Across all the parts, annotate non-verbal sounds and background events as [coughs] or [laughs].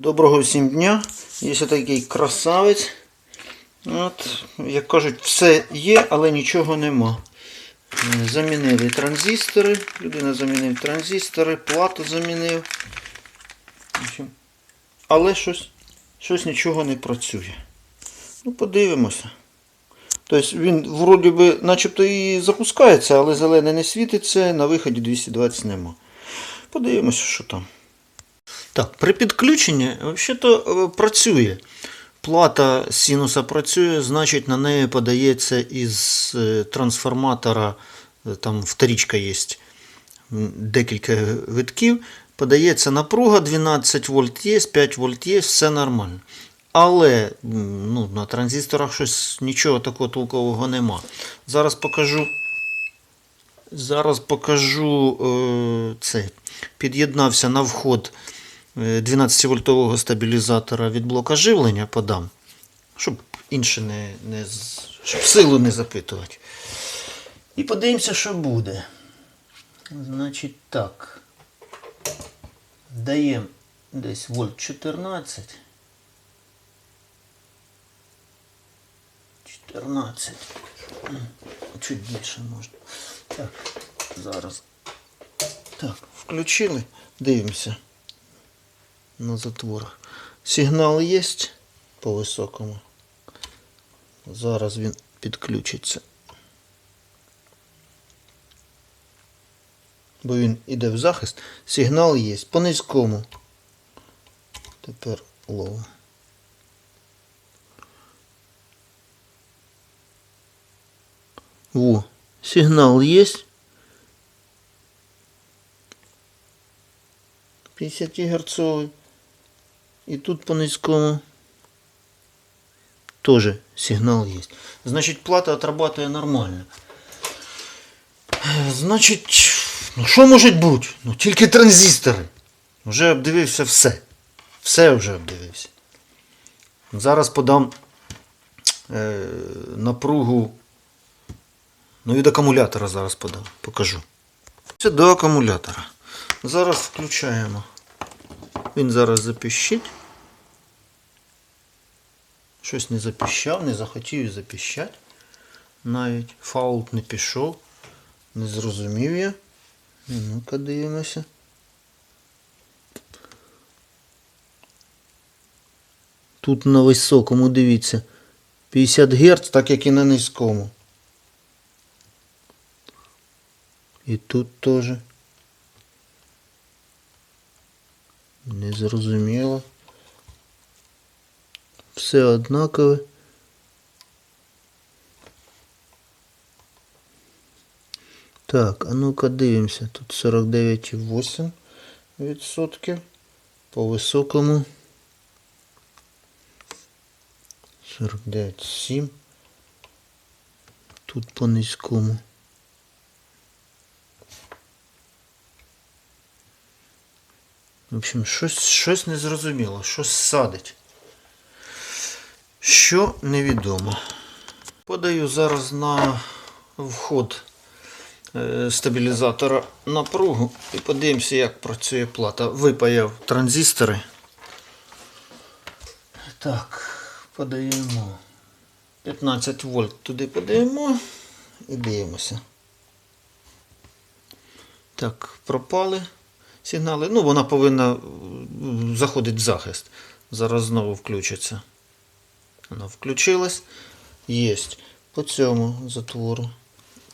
Доброго всім дня. Є такий красавець. От, як кажуть, все є, але нічого нема. Е, Замінили транзистори. Людина замінив транзистори, плату замінив. Але щось, щось нічого не працює. Ну, подивимося. Тобто він вроді би начебто і запускається, але зелене не світиться, на виході 220 нема. Подивимося, що там. Так, при підключенні взагалі-то е, працює. Плата синуса працює, значить на неї подається із е, трансформатора, е, там вторічка є декілька витків, подається напруга 12 вольт є, 5 вольт є, все нормально. Але ну, на транзисторах щось нічого такого толкового нема. Зараз покажу. Зараз покажу е, це. Під'єднався на вход 12-вольтового стабілізатора від блока живлення подам, щоб інше не, не щоб силу не запитувати. І подивимося, що буде. Значить так. Даємо десь вольт 14. 14. Чуть більше можна. Так, зараз. Так, включили. Дивимося на затворах. Сигнал є по високому. Зараз він підключиться. Бо він іде в захист. Сигнал є. По низькому. Тепер лоу. Во, сигнал є. 50 герцовий. І тут по низькому теж сигнал є. Значить, плата отрабатує нормально. Значить, ну що може бути? Ну тільки транзистори. Вже обдивився все. Все вже обдивився. Зараз подам е, напругу. Ну від акумулятора зараз подам. Покажу. Це до акумулятора. Зараз включаємо. Він зараз запіщить. Щось не запіщав, не захотів і запіщать. Навіть фаулт не пішов. Не зрозумів я. Ну-ка дивимося. Тут на високому, дивіться. 50 Гц, так як і на низькому. І тут теж. Незрозуміло. Все однакове. Так, а ну-ка дивимося. Тут 49,8%. По високому. 49,7. Тут по низькому. В общем, щось, щось незрозуміло, щось садить. Що невідомо. Подаю зараз на вход е, стабілізатора напругу і подивимося, як працює плата. Випаяв транзистори. Так, подаємо 15 вольт туди подаємо і дивимося. Так, пропали сигнали. Ну, вона повинна заходити в захист. Зараз знову включиться. Вона включилась. Єсть. По цьому затвору.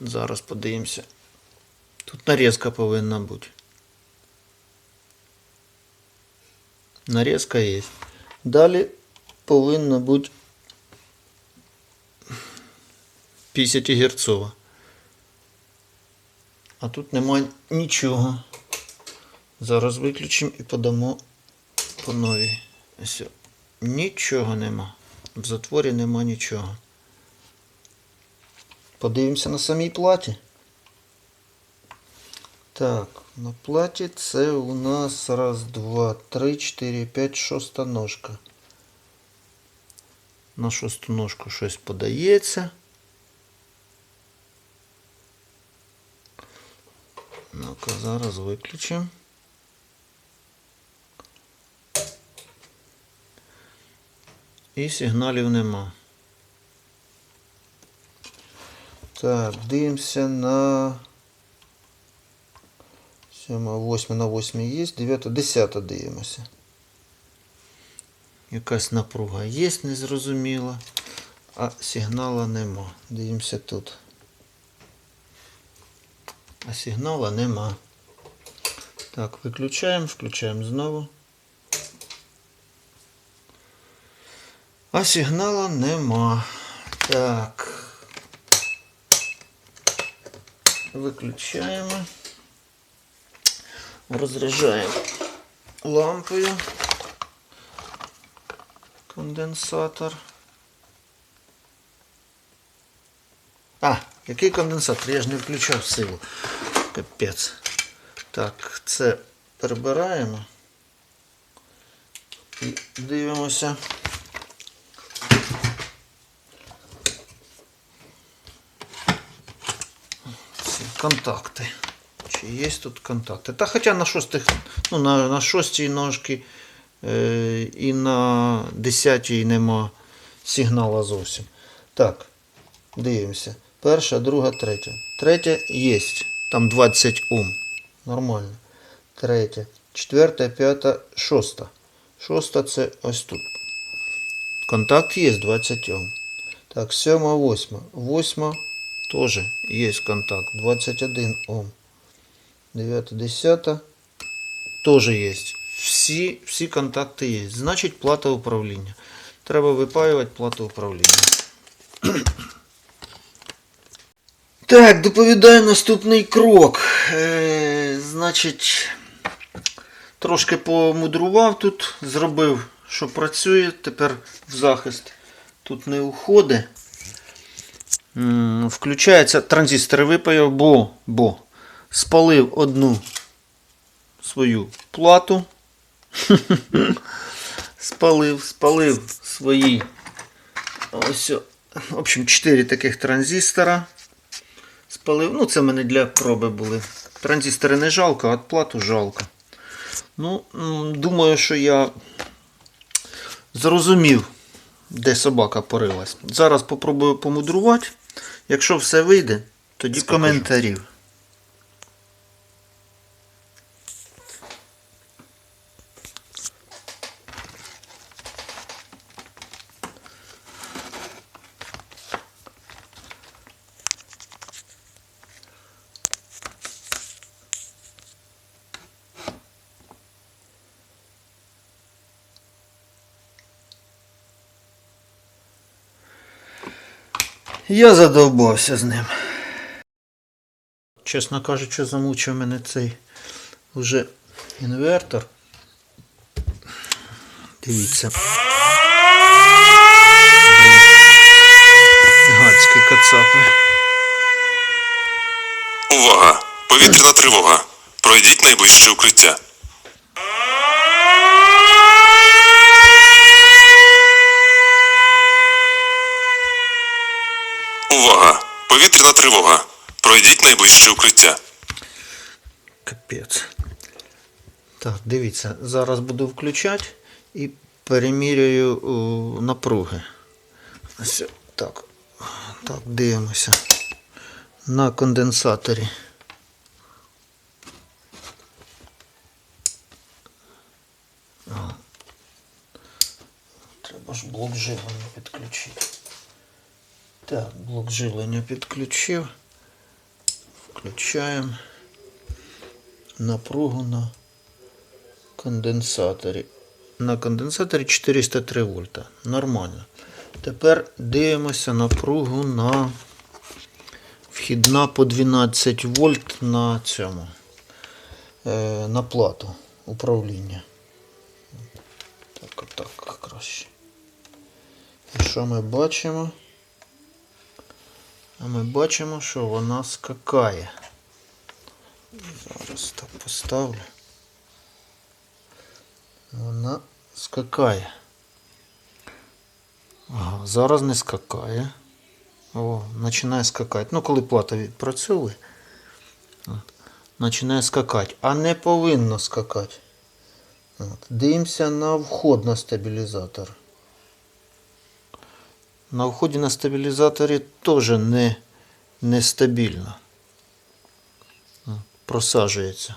Зараз подивимося. Тут нарізка повинна бути. Нарізка є. Далі повинна бути 50 герцова. А тут немає нічого. Зараз виключимо і подамо по новій. Ось. Нічого нема. В затворі нема нічого. Подивимося на самій платі. Так, на платі це у нас раз, два, три, чотири, п'ять, шоста ножка. На шосту ножку щось подається. Ну-ка, зараз виключимо. І сигналів нема. Так, дивимося на 7, 8 на 8 є, 9, 10 дивимося. Якась напруга є, незрозуміла, а сигнала нема. Дивимося тут. А сигнала нема. Так, виключаємо, включаємо знову. А сигнала нема. Так. Виключаємо. Розряджаємо лампою. Конденсатор. А, який конденсатор? Я ж не включав силу. Капець. Так, це прибираємо. І дивимося. Ці контакти. Чи є тут контакти? Та хоча на шостих, ну, на, на шостій ножці е, і на десятій нема сигнала зовсім. Так, дивимося. Перша, друга, третя. Третя є. Там 20 Ом. Нормально. Третя. Четверта, п'ята, шоста. Шоста це ось тут. Контакт є 20 Ом. Так, сьома, восьма. Восьма теж є контакт. 21 Ом. Дев'ята, десята теж є. Всі, всі контакти є. Значить, плата управління. Треба випаювати плату управління. [coughs] Так, доповідаю наступний крок. Е, значить, трошки помудрував тут, зробив, що працює. Тепер в захист тут не уходить. Включається транзистори випаяв, бо, бо спалив одну свою плату. [laughs] спалив, спалив свої. Ось, в общем, 4 таких транзистора. Спалив. Ну, це в мене для проби були. Транзистори не жалко, а плату жалко. Ну, думаю, що я зрозумів, де собака порилась. Зараз попробую помудрувати. Якщо все вийде, тоді Скажу. коментарів. Я задовбався з ним. Чесно кажучи, замучив мене цей вже інвертор. Дивіться. Гадські кацапи. Увага! Повітряна тривога. Пройдіть найближче укриття. Увага! Повітряна тривога. Пройдіть найближче укриття. Капець. Так, дивіться, зараз буду включати і перемірюю о, напруги. Ось так. Так, дивимося. На конденсаторі. Треба ж блок. Так, блок живлення підключив. Включаємо напругу на конденсаторі. На конденсаторі 403 вольта. Нормально. Тепер дивимося напругу на вхідна по 12 вольт на цьому. Е, на плату управління. Так, отак краще. І що ми бачимо? А ми бачимо, що вона скакає. Зараз так поставлю. Вона скакає. Ага, зараз не скакає. О, починає скакати. Ну, коли плата відпрацьовує, починає скакати. А не повинно скакати. Дивимося на вход на стабілізатор. На вході на стабілізаторі теж не, нестабільно. О, Просаджується.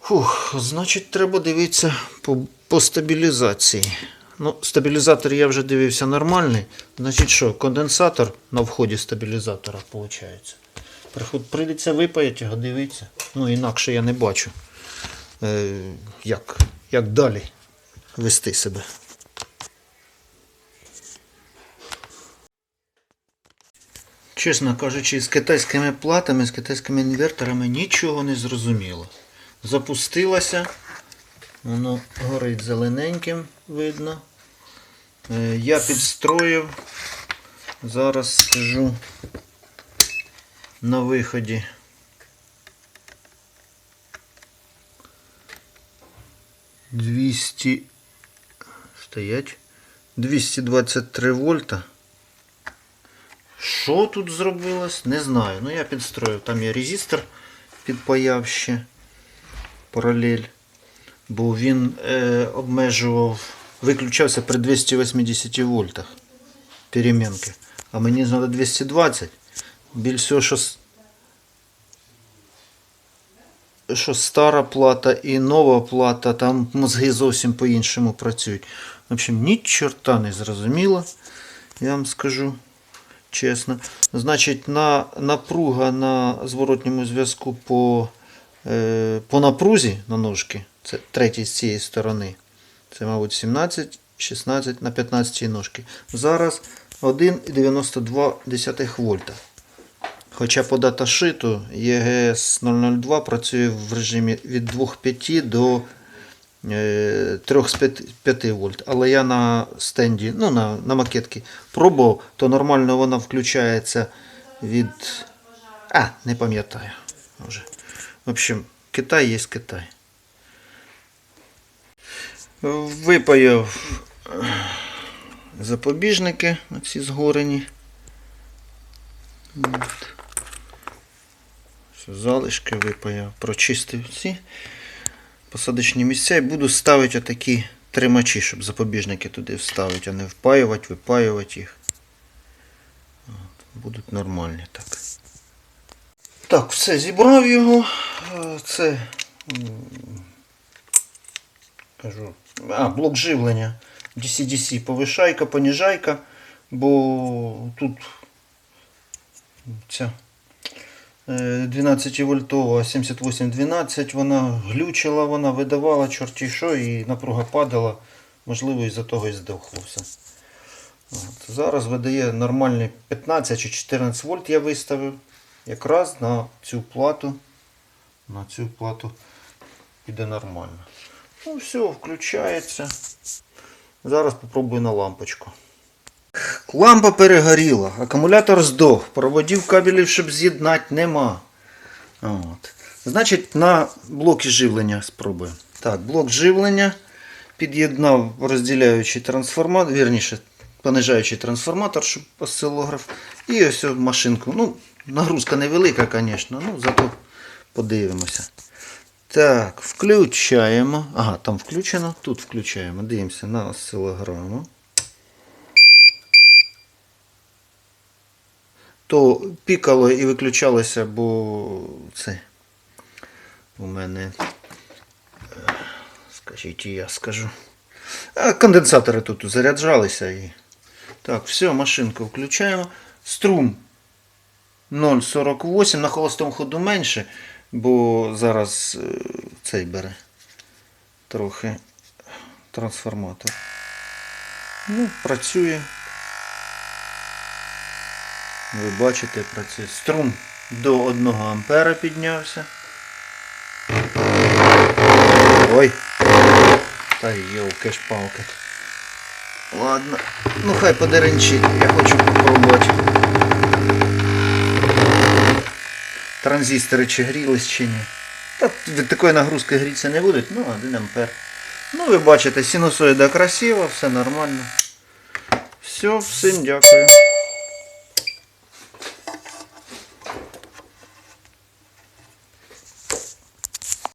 Фух, значить, треба дивитися по, по стабілізації. Ну, стабілізатор я вже дивився нормальний. Значить що, конденсатор на вході стабілізатора виходить. Прийдеться випаяти його, дивитися. Ну, інакше я не бачу, е, як, як далі вести себе. Чесно кажучи, з китайськими платами, з китайськими інверторами нічого не зрозуміло. Запустилася, воно горить зелененьким, видно. Е, Я підстроїв. Зараз сижу на виході. Двісті стоять 223 вольта. Що тут зробилось? Не знаю. Ну я підстроїв. Там є резистор підпаяв ще паралель. Бо він е, обмежував, виключався при 280 вольтах перемінки. А мені треба 220. Більш всього, що, що стара плата і нова плата, там мозги зовсім по-іншому працюють. В общем, ні чорта не зрозуміло, я вам скажу чесно. Значить, на, напруга на зворотньому зв'язку по, е, по напрузі на ножки, це третій з цієї сторони. Це, мабуть, 17, 16 на 15 ножки. Зараз 1,92 вольта. Хоча по даташиту ЄГС 002 працює в режимі від 2,5 до е, 3,5 вольт. Але я на стенді, ну на, на макетці пробував, то нормально вона включається від. А, не пам'ятаю. В общем, Китай є Китай. Випаяв е, запобіжники, оці згорені. От. Залишки випаяв, прочистив ці посадочні місця і буду ставити отакі тримачі, щоб запобіжники туди вставити, а не впаювати, випаювати їх. Будуть нормальні так. Так, все, зібрав його. Е, Це кажу, а, блок живлення. DC-DC повишайка, понижайка, бо тут ця е, 12 вольтова 7812, вона глючила, вона видавала чорті що і напруга падала, можливо, із-за того і здохло все. От. Зараз видає нормальний 15 чи 14 вольт я виставив. Якраз на цю плату. На цю плату піде нормально. Ну все, включається. Зараз попробую на лампочку. Лампа перегоріла, акумулятор здох, проводів кабелів, щоб з'єднати, нема. От. Значить, на блоки живлення спробуємо. Так, блок живлення. Під'єднав розділяючий трансформатор, вірніше, понижаючий трансформатор, щоб осцилограф. І ось машинку. Ну, нагрузка невелика, звісно, ну зато подивимося. Так, включаємо. Ага, там включено, тут включаємо. Дивимося на осцилограму. То пікало і виключалося, бо це у мене, е, скажіть, і я скажу. А конденсатори тут заряджалися і. Так, все, машинку включаємо. Струм 0,48. На холостому ходу менше, бо зараз е, цей бере трохи трансформатор. Ну, працює. Ви бачите, працює. Струм до 1 ампера піднявся. Ой. Та йолки шпалки. Ладно. Ну хай подеренчить. Я хочу попробувати. Транзистори чи грілись чи ні. Та від такої нагрузки грітися не будуть, ну 1 ампер. Ну ви бачите, синусоїда красива, все нормально. Все, всім дякую.